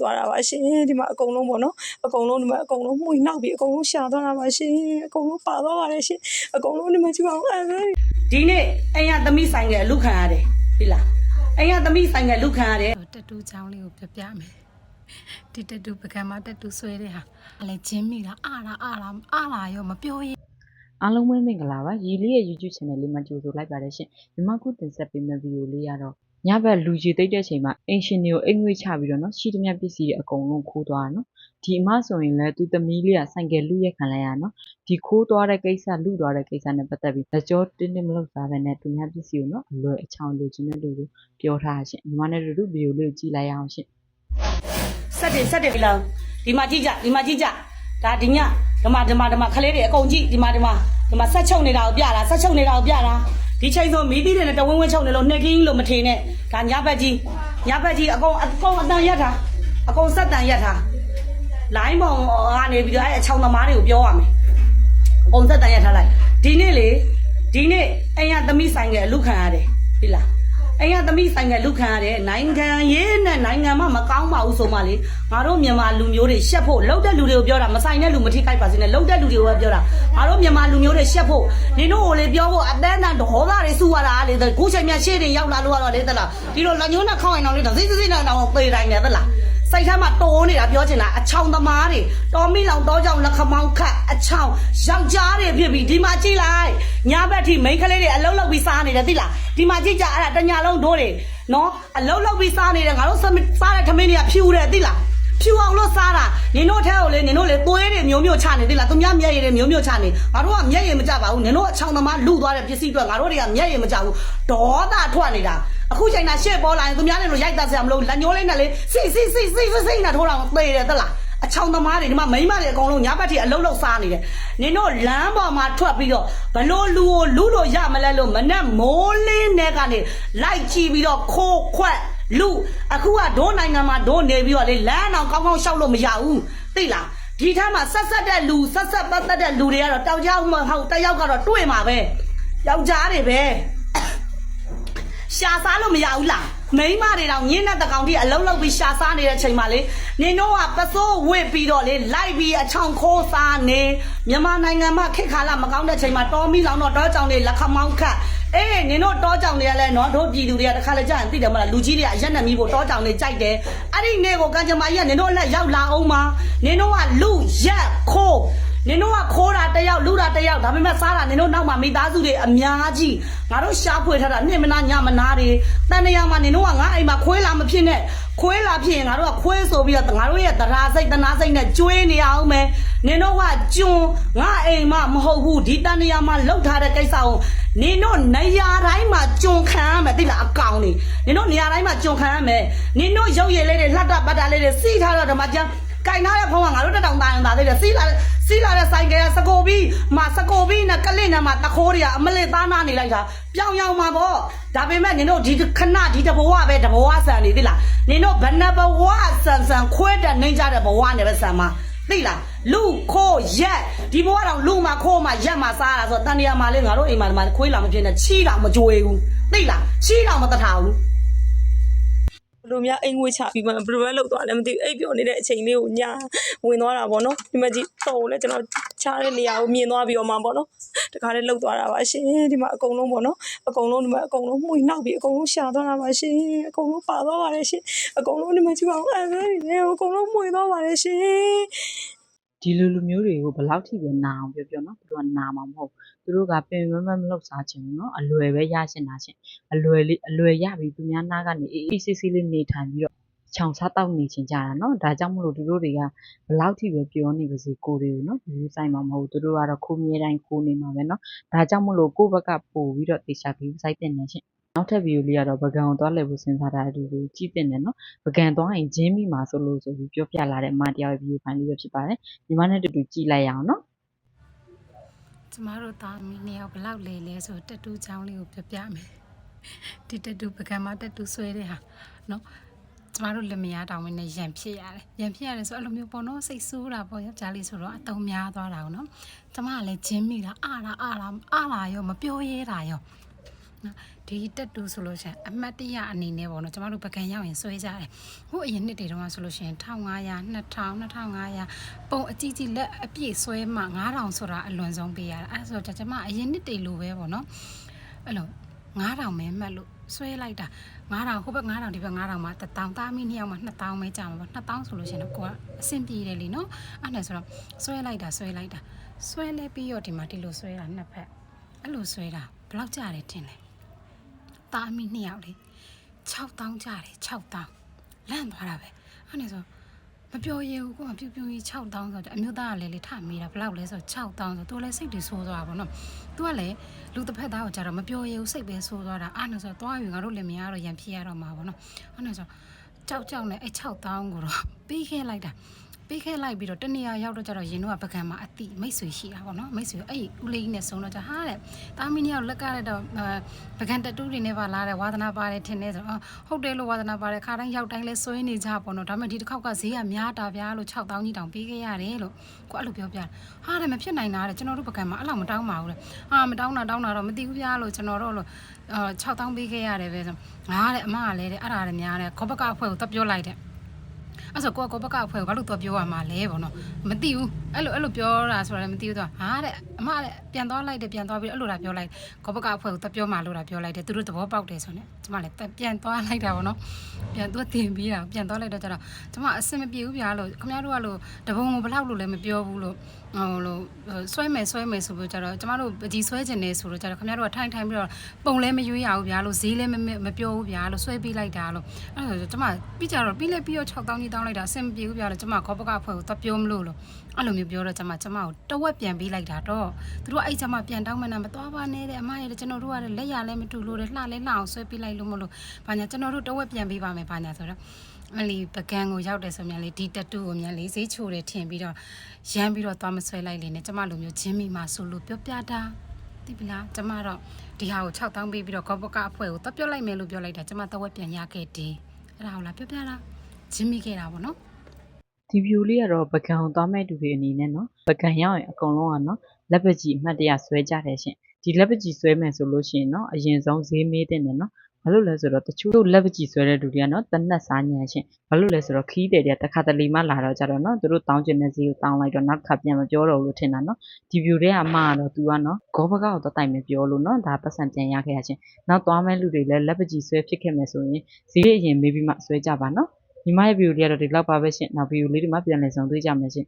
သွားတာပါရှင်ဒီမှာအကုန်လုံးပေါ့နော်အကုန်လုံးဒီမှာအကုန်လုံးမှုိနောက်ပြီးအကုန်လုံးရှာသွားတာပါရှင်အကုန်လုံးပါသွားပါတယ်ရှင်အကုန်လုံးဒီမှာကြည့်ပါဦးအဲ့ဒါဒီနေ့အိမ်ရသမီးဆိုင်ကအလူခံရတယ်ပြီလားအိမ်ရသမီးဆိုင်ကအလူခံရတယ်တက်တူချောင်းလေးကိုပြပြမယ်ဒီတက်တူပကံမှာတက်တူဆွဲတဲ့ဟာအလဲချင်းမိတာအာလာအာလာအာလာရောမပြောရင်အားလုံးပဲမင်္ဂလာပါရီလေးရဲ့ YouTube channel လေးမှာကြိုဆိုလိုက်ပါတယ်ရှင်ဒီမှာခုတင်ဆက်ပေးမယ့်ဗီဒီယိုလေးကတော့ ညဘက်လူကြီးသိတဲ့ချိန်မှာအင်ရှင်တွေကိုအိမ်ငွေချပြီးတော့နော်ရှိသမျှပစ္စည်းတွေအကုန်လုံးခိုးသွားတာနော်ဒီအမဆိုရင်လည်းသူသမီးလေးကဆိုင်ကယ်လူရက်ခံလိုက်ရနော်ဒီခိုးသွားတဲ့ကိစ္စလူသွားတဲ့ကိစ္စနဲ့ပတ်သက်ပြီးလက်ကြောတင်းတင်းမလုပ်စားဘဲနဲ့သူများပစ္စည်းကိုနော်အလွယ်အချောင်လိုချင်တဲ့လူကိုပြောထားတာရှင်ညီမနဲ့တို့တို့ဗီဒီယိုလေးကိုကြည့်လိုက်ရအောင်ရှင်ဆက်တယ်ဆက်တယ်ပြီလားဒီမှာကြည့်ကြဒီမှာကြည့်ကြ ဒါဒီညဒီမှာဒီမှာဒီမှာခလေးတွေအကုန်ကြည့်ဒီမှာဒီမှာဒီမှာဆက်ချုပ်နေတာကိုပြတာဆက်ချုပ်နေတာကိုပြတာဒီချိန်ဆိုမီးသီးတွေနဲ့တဝင်းဝင်းချုပ်နေလို့နှက်ကင်းလို့မထင်နဲ့ဒါညဘက်ကြီးညဘက်ကြီးအကုန်အကုန်အတန်ရက်တာအကုန်ဆက်တန်ရက်တာလိုင်းပုံကနေပြီးတော့အဲအချောင်းသမားတွေကိုပြောရမယ်ပုံသက်တန်ရထားလိုက်ဒီနေ့လေဒီနေ့အိမ်ရသမီးဆိုင်ကအလူခံရတယ်ပြီလား အိမ်ရသမီးဆိုင်ကအလူခံရတယ်နိုင်ငံရေးနဲ့နိုင်ငံမှမကောင်းပါဘူးဆိုမှလေငါတို့မြန်မာလူမျိုးတွေရှက်ဖို့လှုပ်တဲ့လူတွေကိုပြောတာမဆိုင်တဲ့လူမထိခိုက်ပါစေနဲ့လှုပ်တဲ့လူတွေကိုပဲပြောတာငါတို့မြန်မာလူမျိုးတွေရှက်ဖို့နင်တို့ကိုလေပြောဖို့အတန်းတန်ဒေါသတွေစုရတာလေခုချိန်မြရှေ့တင်ရောက်လာလို့ကတော့လေသလားဒီလိုလက်ညှိုးနဲ့ခေါင်းရင်တော့လေစိစိစိနဲ့တော့ပေတိုင်းနေသလား စိတ်ထဲမှာတိုးနေတာပြောချင်တာအချောင်သမားတွေတော်မီလောင်တောကြောင်လက်ခမောင်းခတ်အချောင်ယောက်ျားတွေဖြစ်ပြီးဒီမှာကြည့်လိုက်ညဘက်ထိမိန်းကလေးတွေအလုံးလုံးပြီးစားနေတယ်သိလားဒီမှာကြည့်ကြအဲ့ဒါတညာလုံးဒိုးတွေနော်အလုံးလုံးပြီးစားနေတယ်ငါတို့စားတဲ့ထမင်းတွေကဖြူတယ်သိလားဖြူအောင်လို့စားတာနင်တို့ထဲကိုလေနင်တို့လေသွေးတွေမျိုးမျိုးချနေသိလားသူများမျက်ရည်တွေမျိုးမျိုးချနေငါတို့ကမျက်ရည်မကြပါဘူးနင်တို့အချောင်သမားလူသွားတဲ့ပစ္စည်းတွေငါတို့တွေကမျက်ရည်မကြဘူးဒေါသထွက်နေတာ အခုချိန်တာရှေ့ပေါ်လာရင်သူများလည်းလို့ရိုက်တတ်စရာမလိုလက်ညှိုးလေးနဲ့လေစိစိစိစိစိစိနဲ့ထိုးတော့သေတယ်သလားအချောင်သမားတွေဒီမှာမိန်းမတွေအကုန်လုံးညဘက်ထိအလုံးလုံးစားနေတယ်နင်တို့လမ်းပေါ်မှာထွက်ပြီးတော့ဘလို့လူကိုလူလို့ရမလဲလို့မနဲ့မိုးလင်းနဲ့ကနေလိုက်ကြည့်ပြီးတော့ခိုးခွက်လူအခုကဒိုးနိုင်ငံမှာဒိုးနေပြီးတော့လေလမ်းအောင်ကောင်းကောင်းရှောက်လို့မရဘူးသိလားဒီထက်မှာဆက်ဆက်တဲ့လူဆက်ဆက်ပတ်သက်တဲ့လူတွေကတော့တောက်ကြောက်မဟုတ်တယောက်ကတော့တွေ့မှာပဲယောက်ျားတွေပဲ ရှာစားလို့မရဘူးလားမိန်းမတွေတောင်ညင်းတဲ့တကောင်ကြီးအလုံးလုံးပြီးရှာစားနေတဲ့ချိန်မှာလေနင်တို့ကပစိုးဝစ်ပြီးတော့လေလိုက်ပြီးအချောင်ခိုးစားနေမြန်မာနိုင်ငံမှာခေတ်ခါလမကောင်းတဲ့ချိန်မှာတော်မီလောင်တော့တောကြောင်တွေလက်ခမောင်းခတ်အေးနင်တို့တောကြောင်တွေကလည်းနော်တို့ပြည်သူတွေကတခါလေကြာရင်သိတယ်မလားလူကြီးတွေကအရက်နဲ့မီးဖို့တောကြောင်တွေကြိုက်တယ်အဲ့ဒီနေ့ကိုကံကြမ္မာကြီးကနင်တို့လက်ရောက်လာအောင်ပါနင်တို့ကလူရက်ခိုး နင်တို့ကခိုးတာတစ်ယောက်လူတာတစ်ယောက်ဒါပေမဲ့စားတာနင်တို့နောက်မှာမိသားစုတွေအများကြီးငါတို့ရှားဖွေထားတာနှင့်မနာညမနာတွေတန်တရာမှာနင်တို့ကငါအိမ်မှာခွေးလာမဖြစ်နဲ့ခွေးလာဖြစ်ရင်ငါတို့ကခွေးဆိုပြီးတော့ငါတို့ရဲ့တရားစိတ်တနာစိတ်နဲ့ကျွေးနေအောင်မယ်နင်တို့ကကျွန်းငါအိမ်မှာမဟုတ်ဘူးဒီတန်တရာမှာလှုပ်ထားတဲ့ကိစ္စကိုနင်တို့နေရာတိုင်းမှာကျွန်းခံရမယ်သိလားအကောင်နေနင်တို့နေရာတိုင်းမှာကျွန်းခံရမယ်နင်တို့ရုပ်ရည်လေးတွေလှက်တာပတ်တာလေးတွေစီးထားတော့ဓမ္မကျန်ကင်ထားတဲ့ဖုန်းကငါတို့တက်တောင်သားရင်သားသေးတယ်စီးလာတဲ့ စီးလာတဲ့ဆိုင်ကယ်ကစကိုဘီမစကိုဘီနဲ့ကလစ်နဲ့မှတခိုးတွေကအမလစ်သားနာနေလိုက်တာပြောင်ပြောင်မှာပေါ့ဒါပေမဲ့နင်တို့ဒီခဏဒီတဘဝပဲတဘဝဆန်နေသိလားနင်တို့ဘယ်နှဘဝဆန်ဆန်ခွဲတဲ့နှိမ့်ကြတဲ့ဘဝနဲ့ပဲဆန်မှာသိလားလူခိုးရက်ဒီဘဝတော့လူမှာခိုးမှာရက်မှာစားတာဆိုတော့တန်တရာမှာလေငါတို့အိမ်မှာဒီမှာခွေးလာမဖြစ်နဲ့ချီးတာမကြွေဘူးသိလားချီးတာမတထားဘူး ဘလို့များအိမ်ငွေချပြီးမှဘလို့ပဲလောက်သွားလဲမသိဘူးအိပ်ပျော်နေတဲ့အချိန်လေးကိုညာဝင်သွားတာပေါ့နော်ဒီမှာကြည့်တော့လဲကျွန်တော်ချားတဲ့နေရာကိုမြင်သွားပြီးတော့မှပေါ့နော်တခါလေးလောက်သွားတာပါရှင်ဒီမှာအကုန်လုံးပေါ့နော်အကုန်လုံးဒီမှာအကုန်လုံးမှုိနောက်ပြီးအကုန်လုံးရှာသွားတာပါရှင်အကုန်လုံးပါသွားပါတယ်ရှင်အကုန်လုံးဒီမှာကြည့်ပါဦးအဲ့ဒါတွေအကုန်လုံးမှုိသွားပါတယ်ရှင်ဒီလူလူမျိုးတွေကိုဘယ်လောက်ထိပဲနာအောင်ပြောပြောနော်သူတို့ကနာမှာမဟုတ် သူတို့ကပင်မမမလောက်စားချင်ဘူးနော်အလွယ်ပဲရချင်တာချင်းအလွယ်လေးအလွယ်ရပြီးသူများနားကနေအေးအေးဆေးဆေးလေးနေထိုင်ပြီးတော့ခြောင်စားတောက်နေချင်ကြတာနော်ဒါကြောင့်မလို့သူတို့တွေကဘယ်လောက်ထိပဲပြောနေပါစေကိုတွေကိုနော်ဒီဆိုင်မှာမဟုတ်သူတို့ကတော့ခိုးမြဲတိုင်းခိုးနေမှာပဲနော်ဒါကြောင့်မလို့ကိုယ့်ဘက်ကပို့ပြီးတော့တေချာပြီးစိုက်တင်နေချင်းနောက်ထပ်ဗီဒီယိုလေးကတော့ပကံကိုသွားလှည့်ဖို့စဉ်းစားတာအတူတူကြည့်တင်တယ်နော်ပကံသွားရင်ဂျင်းမိမှာဆိုလို့ဆိုပြီးပြောပြလာတဲ့အမတရားရဲ့ဗီဒီယိုဖိုင်လေးပဲဖြစ်ပါတယ်ညီမနဲ့တူတူကြည့်လိုက်ရအောင်နော် ကျမတို့သားမီးနှစ်ယောက်ဘလောက်လဲလဲဆိုတက်တူချောင်းလေးကိုပြပြမယ်ဒီတက်တူပကံမှာတက်တူဆွဲတဲ့ဟာနော်ကျမတို့လက်မရတောင်မနဲ့ရံဖြစ်ရတယ်ရံဖြစ်ရတယ်ဆိုအဲ့လိုမျိုးပေါ့နော်စိတ်ဆိုးတာပေါ့ယောက်ျားလေးဆိုတော့အတုံးများသွားတာကိုနော်ကျမကလည်းဂျင်းမိတာအာလာအာလာအာလာရောမပြောရဲတာရော နော်ဒီတက်တူဆိုလို့ရှိရင်အမှတ်တရအနေနဲ့ပေါ့နော်ကျမတို့ပကံရောက်ရင်ဆွဲကြတယ်ဟိုအရင်နှစ်တွေတုန်းကဆိုလို့ရှိရင်1500 2000 2500ပုံအကြီးကြီးလက်အပြည့်ဆွဲမှ9000ဆိုတာအလွန်ဆုံးပေးရတာအဲဆိုတော့ကျမအရင်နှစ်တွေလိုပဲပေါ့နော်အဲ့လို9000ပဲမှတ်လို့ဆွဲလိုက်တာ9000ဟိုဘက်9000ဒီဘက်9000မှာ1000သားမီးနှစ်ယောက်မှာ2000ပဲကြာမှာပေါ့2000ဆိုလို့ရှိရင်တော့ကိုကအဆင်ပြေတယ်လीနော်အဲ့ဒါဆိုတော့ဆွဲလိုက်တာဆွဲလိုက်တာဆွဲလဲပြီးတော့ဒီမှာဒီလိုဆွဲတာနှစ်ဖက်အဲ့လိုဆွဲတာဘယ်လောက်ကြာတယ်ထင်လဲ သားအမိနှစ်ယောက်လေ6000ကျတယ်6000လန့်သွားတာပဲအဲ့ဒါဆိုမပြောရဘူးကိုကပြူပြူကြီး6000ဆိုတော့အမျိုးသားကလည်းလေထမေးတာဘယ်လောက်လဲဆို6000ဆိုသူလည်းစိတ်တွေဆိုးသွားတာပေါ့နော်သူကလည်းလူတစ်ဖက်သားကိုကြတော့မပြောရဘူးစိတ်ပဲဆိုးသွားတာအဲ့ဒါဆိုသွားယူငါတို့လည်းမရတော့ရန်ဖြစ်ရတော့မှာပေါ့နော်အဲ့ဒါဆိုကြောက်ကြောက်နဲ့အဲ့6000ကိုတော့ပြီးခဲလိုက်တာ ပြီးခဲလိုက်ပြီးတော့တနေရာရောက်တော့ကျတော့ရင်တော့ပကံမှာအတိမိတ်ဆွေရှိတာပေါ့နော်မိတ်ဆွေအဲ့ဦးလေးကြီးနဲ့ဆုံးတော့ကျဟာတဲ့တာမီနီယောက်လက်ကရတော့ပကံတတူးတွေနဲ့ပါလာတဲ့ဝါသနာပါတယ်ထင်နေဆိုတော့ဟုတ်တယ်လို့ဝါသနာပါတယ်ခါတိုင်းရောက်တိုင်းလဲဆွေးနေကြပေါ့နော်ဒါပေမဲ့ဒီတစ်ခေါက်ကဈေးကများတာဗျာလို့6000ကြီးတောင်ပေးခဲ့ရတယ်လို့ကိုအဲ့လိုပြောပြတယ်ဟာတယ်မဖြစ်နိုင်တာတဲ့ကျွန်တော်တို့ပကံမှာအဲ့လောက်မတောင်းပါဘူးတဲ့ဟာမတောင်းတာတောင်းတာတော့မသိဘူးဗျာလို့ကျွန်တော်တို့လို့အာ6000ပေးခဲ့ရတယ်ပဲဆိုငါတဲ့အမကလည်းတဲ့အဲ့ဒါလည်းများတယ်ခေါပကအဖွဲ့ကိုတက်ပြောလိုက်တဲ့ အဲ့ဆိုကိုကကိုဘက်ကအဖွဲ့ကိုဘာလို့တော့ပြောရမှာလဲပေါ့နော်မသိဘူးအဲ့လိုအဲ့လိုပြောတာဆိုတော့လည်းမသိဘူးတော့ဟာတဲ့အမတဲ့ပြန်သွားလိုက်တယ်ပြန်သွားပြီးအဲ့လိုတာပြောလိုက်ကိုဘက်ကအဖွဲ့ကိုတော့ပြောမှလို့တာပြောလိုက်တယ်သူတို့သဘောပေါက်တယ်ဆိုနေကျမလည်းပြန်သွားလိုက်တာပေါ့နော်ပြန်သူတင်ပြီးတာပြန်သွားလိုက်တော့ကျတော့ကျမအဆင်မပြေဘူးဗျာလို့ခင်ဗျားတို့ကလို့တပုံကိုဘလောက်လို့လည်းမပြောဘူးလို့ ဟိုလို့ဆွဲမယ်ဆွဲမယ်ဆိုပြီးကျတော့ကျမတို့ပကြီးဆွဲကျင်နေဆိုတော့ကျတော့ခင်ဗျားတို့ကထိုင်ထိုင်ပြီးတော့ပုံလည်းမရွေးရဘူးဗျာလို့ဈေးလည်းမမပြောဘူးဗျာလို့ဆွဲပေးလိုက်တာလို့အဲ့ဒါဆိုကျမပြီးကြတော့ပြီးလဲပြီးတော့6000ကြီးတောင်းလိုက်တာအဆင်မပြေဘူးဗျာလို့ကျမခေါပကဖွဲ့ကိုတော့ပြောမလို့လို့အဲ့လိုမျိုးပြောတော့ကျမကျမကိုတဝက်ပြန်ပေးလိုက်တာတော့သူတို့အဲ့ကျမပြန်တောင်းမှန်းမသွားပါနဲ့တဲ့အမရဲ့ကျွန်တော်တို့ကလက်ရလည်းမတူလို့တဲ့လှလည်းလှအောင်ဆွဲပေးလိုက်လို့မလို့ဘာညာကျွန်တော်တို့တဝက်ပြန်ပေးပါမယ်ဘာညာဆိုတော့ အလီပကံကိုရောက်တယ်ဆိုမြန်လေဒီတတူကိုမြန်လေဈေးချိုတယ်ထင်ပြီးတော့ရမ်းပြီးတော့သွားမဆွဲလိုက်လေနဲ့ကျမလိုမျိုးဂျင်းမီမှာဆိုလို့ပြောပြတာသိပြီလားကျမတော့ဒီဟာကို6000ပေးပြီးတော့ကောပကအဖွဲ့ကိုတော့ပြောလိုက်မယ်လို့ပြောလိုက်တာကျမတဝက်ပြန်ရခဲ့တယ်အဲ့ဒါဟုတ်လားပြောပြတာဂျင်းမီခဲ့တာပေါ့နော်ဒီဗီဒီယိုလေးကတော့ပကံအောင်သွားမဲ့သူတွေအနေနဲ့နော်ပကံရောက်ရင်အကုန်လုံးကနော်လက်ပကြီးအမှတ်တရဆွဲကြတယ်ရှင်ဒီလက်ပကြီးဆွဲမယ်ဆိုလို့ရှိရင်နော်အရင်ဆုံးဈေးမေးတဲ့တယ်နော် ဘာလို့လဲဆိုတော့တချို့လက်ပကြီးဆွဲတဲ့လူတွေကနော်တနက်စားညံရှင်ဘာလို့လဲဆိုတော့ခီးတယ်တွေကတစ်ခါတလေမှလာတော့ကြတော့နော်သူတို့တောင်းကျင်တဲ့ဈေးကိုတောင်းလိုက်တော့နောက်တစ်ခါပြန်မပြောတော့ဘူးလို့ထင်တာနော်ဒီဗီဒီယိုထဲကအမှားတော့ तू ကနော်ဂောဘကောက်တော့တိုင်မပြောလို့နော်ဒါပတ်စံပြန်ရခဲ့ရချင်းနောက်သွားမဲ့လူတွေလည်းလက်ပကြီးဆွဲဖြစ်ခဲ့မယ်ဆိုရင်ဈေးအရင်မေးပြီးမှဆွဲကြပါနော်ညီမရဲ့ဗီဒီယိုလေးကတော့ဒီလောက်ပါပဲရှင်နောက်ဗီဒီယိုလေးတွေမှာပြန်လည်ဆောင်တွေ့ကြမယ်ရှင်